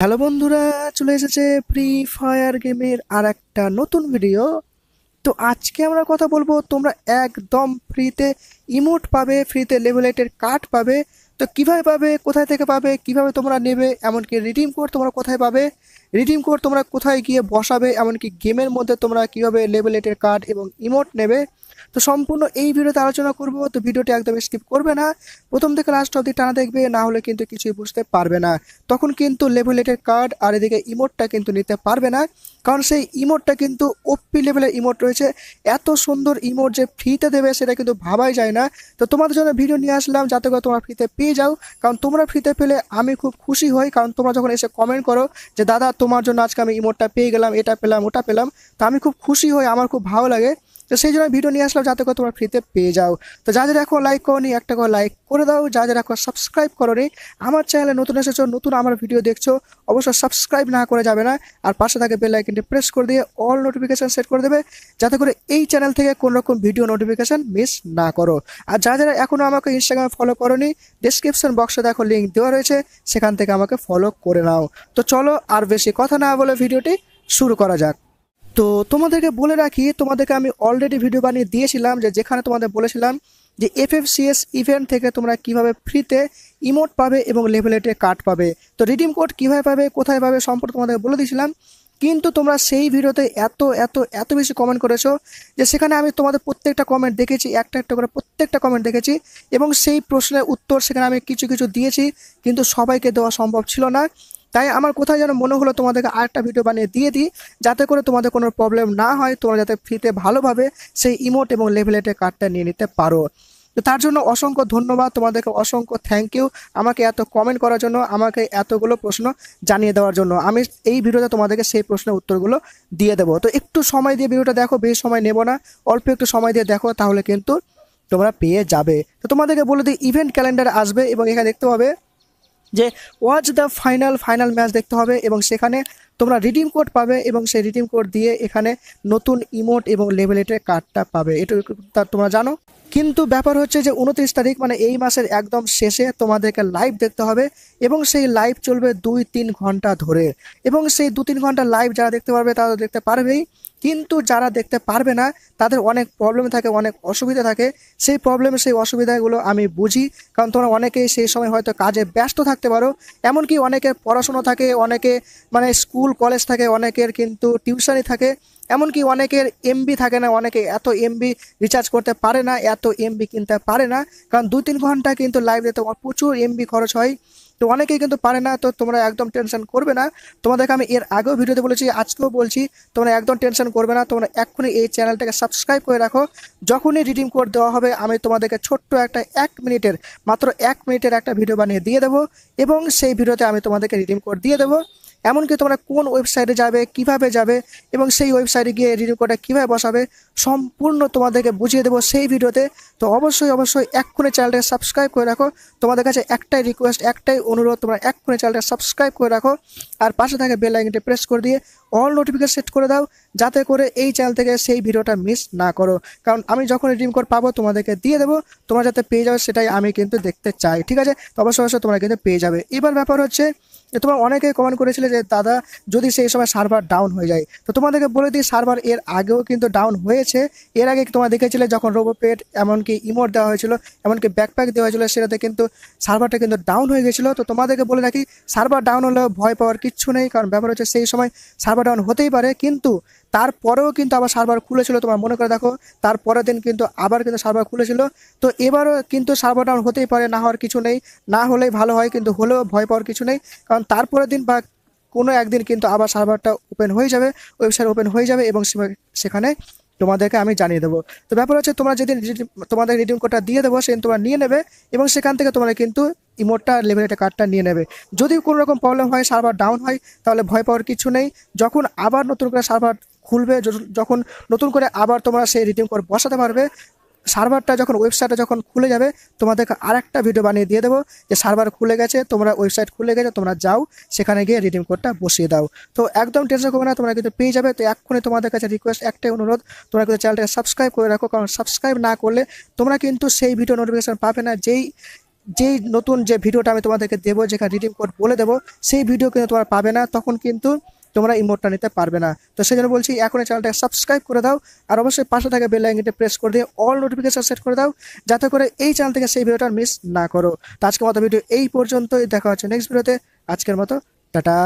Hello বন্ধুরা, চলে এসেছে ফ্রি ফায়ার গেমের আর একটা নতুন ভিডিও তো আজকে আমরা কথা বলব, তোমরা একদম ফ্রিতে ইমোট পাবে ফ্রিতে লেভেলেটের কার্ড পাবে। তো কীভাবে পাবে, কোথায় থেকে পাবে, কীভাবে তোমরা নেবে, এমনকি রিডিম কোড তোমরা কোথায় পাবে রিডিম কোড তোমরা কোথায় গিয়ে বসাবে, এমনকি গেমের মধ্যে তোমরা কীভাবে লেভেলেটের কার্ড এবং ইমোট নেবে। তো সম্পূর্ণ এই ভিডিওতে আলোচনা করব, তো ভিডিওটি একদম স্কিপ করবে না। প্রথম থেকে লাস্ট অবধি টানা দেখবে, না হলে কিন্তু কিছুই বুঝতে পারবে না। তখন কিন্তু লেভেলেটের কার্ড আর এদিকে ইমোটটা কিন্তু নিতে পারবে না, কারণ সেই ইমোটটা কিন্তু ওপি লেভেলের ইমোট রয়েছে। এত সুন্দর ইমোট যে ফ্রিতে দেবে, সেটা কিন্তু ভাবাই যায় না। তো তোমাদের জন্য ভিডিও নিয়ে আসলাম, যাতে করে তোমরা ফ্রিতে পেয়ে যাও। কারণ তোমরা ফ্রিতে পেলে আমি খুব খুশি হই, কারণ তোমরা যখন এসে কমেন্ট করো যে, দাদা, তোমার জন্য আজকে আমি ইমোটটা পেয়ে গেলাম, এটা পেলাম, ওটা পেলাম, তো আমি খুব খুশি হই, আমার খুব ভালো লাগে। তো সেই জন্য ভিডিও নিয়ে আসলাম, যাতে করে তোমরা ফ্রিতে পেয়ে যাও। তো যা যাদের এখন লাইক করনি, একটা করে লাইক করে দাও। যাদের এখন সাবস্ক্রাইব করনি, আমার চ্যানেলে নতুন এসেছ, নতুন আমার ভিডিও দেখছ, অবশ্যই সাবস্ক্রাইব না করে যাবে না। আর পাশে থাকে বেল আইকনটি প্রেস করে দিয়ে অল নোটিফিকেশন সেট করে দেবে, যাতে করে এই চ্যানেল থেকে কোনো রকম ভিডিও নোটিফিকেশন মিস না করো। আর যারা যারা এখনও আমাকে ইনস্টাগ্রামে ফলো করনি ডিসক্রিপশন বক্সে দেখো লিঙ্ক দেওয়া রয়েছে, সেখান থেকে আমাকে ফলো করে নাও। তো চলো আর বেশি কথা না বলে ভিডিওটি শুরু করা যাক। তো তোমাদেরকে বলে রাখি, তোমাদেরকে আমি অলরেডি ভিডিও বানিয়ে দিয়েছিলাম যে যেখানে তোমাদের বলেছিলাম যে এফ এফএফসিএস ইভেন্ট থেকে তোমরা কীভাবে ফ্রিতে ইমোট পাবে এবং লেভেলেটে কার্ড পাবে। তো রিডিম কোড কীভাবে পাবে, কোথায় পাবে সম্পর্কে তোমাদের বলে দিয়েছিলাম। কিন্তু তোমরা সেই ভিডিওতে এত এত এত বেশি কমেন্ট করেছ যে সেখানে আমি তোমাদের প্রত্যেকটা কমেন্ট দেখেছি, একটা একটা করে প্রত্যেকটা কমেন্ট দেখেছি এবং সেই প্রশ্নের উত্তর সেখানে আমি কিছু কিছু দিয়েছি, কিন্তু সবাইকে দেওয়া সম্ভব ছিল না। তাই আমার কোথায় যেন মনে হলো তোমাদেরকে আরেকটা ভিডিও বানিয়ে দিয়ে দিই, যাতে করে তোমাদের কোনো প্রবলেম না হয়, তোমরা যাতে ফ্রিতে ভালোভাবে সেই ইমোট এবং লেভেলেটের কার্ডটা নিয়ে নিতে পারো। তো তার জন্য অসংখ্য ধন্যবাদ, তোমাদেরকে অসংখ্য থ্যাংক ইউ আমাকে এত কমেন্ট করার জন্য, আমাকে এতগুলো প্রশ্ন জানিয়ে দেওয়ার জন্য। আমি এই ভিডিওতে তোমাদেরকে সেই প্রশ্নের উত্তরগুলো দিয়ে দেবো। তো একটু সময় দিয়ে ভিডিওটা দেখো, বেশি সময় নেব না, অল্প একটু সময় দিয়ে দেখো, তাহলে কিন্তু তোমরা পেয়ে যাবে। তো তোমাদেরকে বলে দিই ইভেন্ট ক্যালেন্ডার আসবে এবং এখানে দেখতে পাবে যে watch the final final match দেখতে হবে এবং সেখানে তোমরা রিডিম কোড পাবে এবং সেই রিডিম কোড দিয়ে এখানে নতুন ইমোট এবং লেভেলেটের কার্ডটা পাবে। এটা তোমরা জানো? কিন্তু ব্যাপার হচ্ছে যে উনত্রিশ তারিখ মানে এই মাসের একদম শেষে তোমাদেরকে লাইভ দেখতে হবে এবং সেই লাইভ চলবে দুই তিন ঘণ্টা ধরে। এবং সেই দু তিন ঘণ্টা লাইভ যারা দেখতে পারবে তারা দেখতে পারবেই। কিন্তু যারা দেখতে পারবে না, তাদের অনেক প্রবলেম থাকে, অনেক অসুবিধা থাকে। সেই প্রবলেম সেই অসুবিধাগুলো আমি বুঝি। কারণ তোমরা অনেকেই সেই সময় হয়তো কাজে ব্যস্ত থাকতে পারো। এমনকি অনেকের পড়াশুনো থাকে, অনেকে মানে স্কুল কলেজ থাকে, অনেকের কিন্তু টিউশনই থাকে। এমনকি অনেকের এমবি থাকে না, অনেকে এত এমবি রিচার্জ করতে পারে না, এত এমবি কিনতে পারে না। কারণ দু তিন ঘণ্টা কিন্তু লাইভ দিতে প্রচুর এমবি খরচ হয়। তো অনেকেই কিন্তু পারে না, তো তোমরা একদম টেনশন করবে না। তোমাদেরকে আমি এর আগেও ভিডিওতে বলেছি, আজকেও বলছি, তোমরা একদম টেনশন করবে না। তোমরা এক্ষুনি এই চ্যানেলটাকে সাবস্ক্রাইব করে রাখো। যখনই রিডিম কোড দেওয়া হবে, আমি তোমাদেরকে ছোট্ট একটা এক মিনিটের, মাত্র এক মিনিটের একটা ভিডিও বানিয়ে দিয়ে দেবো। এবং সেই ভিডিওতে আমি তোমাদেরকে রিডিম কোড দিয়ে দেবো। এমনকি তোমরা কোন ওয়েবসাইটে যাবে, কীভাবে যাবে এবং সেই ওয়েবসাইটে গিয়ে রিনিউ কোডটা কীভাবে বসাবে, সম্পূর্ণ তোমাদেরকে বুঝিয়ে দেবো সেই ভিডিওতে। তো অবশ্যই অবশ্যই এক্ষুনি চ্যানেলটাকে সাবস্ক্রাইব করে রাখো। তোমাদের কাছে একটাই রিকোয়েস্ট একটাই অনুরোধ, তোমরা এক্ষুনি চ্যানেলটা সাবস্ক্রাইব করে রাখো। আর পাশে থাকে বেল আইকনটি প্রেস করে দিয়ে অল নোটিফিকেশন সেট করে দাও, যাতে করে এই চ্যানেল থেকে সেই ভিডিওটা মিস না করো। কারণ আমি যখন রিডিম কোড পাবো, তোমাদেরকে দিয়ে দেবো, তোমরা যাতে পেয়ে যাবে সেটাই আমি কিন্তু দেখতে চাই, ঠিক আছে? তো অবশ্যই অবশ্যই তোমরা কিন্তু পেয়ে যাবে। এবার ব্যাপার হচ্ছে, তোমরা অনেকেই কমেন্ট করেছিলে যে, দাদা, যদি সেই সময় সার্ভার ডাউন হয়ে যায়। তো তোমাদেরকে বলে দিই সার্ভার এর আগেও কিন্তু ডাউন হয়েছে। এর আগে তোমরা দেখেছিলে যখন রোবোপেট এমনকি ইমোট দেওয়া হয়েছিল, এমনকি ব্যাকপ্যাক দেওয়া হয়েছিল, সেটাতে কিন্তু সার্ভারটা কিন্তু ডাউন হয়ে গেছিল। তো তোমাদেরকে বলে রাখি সার্ভার ডাউন হলেও ভয় পাওয়ার কিচ্ছু নেই, কারণ ব্যাপার হচ্ছে সেই সময় ডাউন হতেই পারে, কিন্তু তারপরেও কিন্তু আবার সার্ভার খুলেছিল তোমার, মনে করে দেখো, তারপরের দিন কিন্তু আবার কিন্তু সার্ভার খুলেছিল। তো এবারও কিন্তু সার্ভার ডাউন হতেই পারে, না হওয়ার কিছু নেই, না হলেই ভালো হয়, কিন্তু হলেও ভয় পাওয়ার কিছু নেই, কারণ তারপরের দিন বা কোনো একদিন কিন্তু আবার সার্ভারটা ওপেন হয়ে যাবে ওয়েবসাইট ওপেন হয়ে যাবে এবং সেখানে তোমাদেরকে আমি জানিয়ে দেবো। তো ব্যাপার হচ্ছে তোমরা যেদিন তোমাদের রিডিম কোডটা দিয়ে দেবো, সেদিন তোমরা নিয়ে নেবে এবং সেখান থেকে তোমরা কিন্তু ইমোটটা লেভেলেটের কার্ডটা নিয়ে নেবে। যদি কোনো রকম প্রবলেম হয় সার্ভার ডাউন হয়, তাহলে ভয় পাওয়ার কিছু নেই। যখন আবার নতুন করে সার্ভার খুলবে যখন নতুন করে আবার তোমরা সেই রিডিম কোড বসাতে পারবে সার্ভারটা যখন ওয়েবসাইটটা যখন খুলে যাবে, তোমাদেরকে আরেকটা ভিডিও বানিয়ে দিয়ে দেবো যে সার্ভার খুলে গেছে, তোমরা ওয়েবসাইট খুলে গেছে, তোমরা যাও, সেখানে গিয়ে রিডিম কোডটা বসিয়ে দাও। তো একদম টেনশন করবে না, তোমরা কিন্তু পেয়ে যাবে। তো এক্ষুনি তোমাদের কাছে রিকোয়েস্ট একটাই অনুরোধ, তোমরা কিন্তু চ্যানেলটাকে সাবস্ক্রাইব করে রাখো, কারণ সাবস্ক্রাইব না করলে তোমরা কিন্তু সেই ভিডিও নোটিফিকেশান পাবে না। যেই যেই নতুন যে ভিডিওটা আমি তোমাদেরকে দেবো, যেখানে রিডিম কোড বলে দেবো, সেই ভিডিও কিন্তু তোমরা পাবে না। তখন কিন্তু তোমরা ইমোটটা নিতে পারবে না। তো সেই জন্য বলছি এখন এই চ্যানেলটাকে সাবস্ক্রাইব করে দাও আর অবশ্যই পাশে থাকা বেল আইকনটি প্রেস করে দিয়ে অল নোটিফিকেশন সেট করে দাও, যাতে করে এই চ্যানেল থেকে সেই ভিডিওটা মিস না করো। তো আজকের মতো ভিডিও এই পর্যন্তই। দেখা হচ্ছে নেক্সট ভিডিওতে আজকের মতো, টাটা।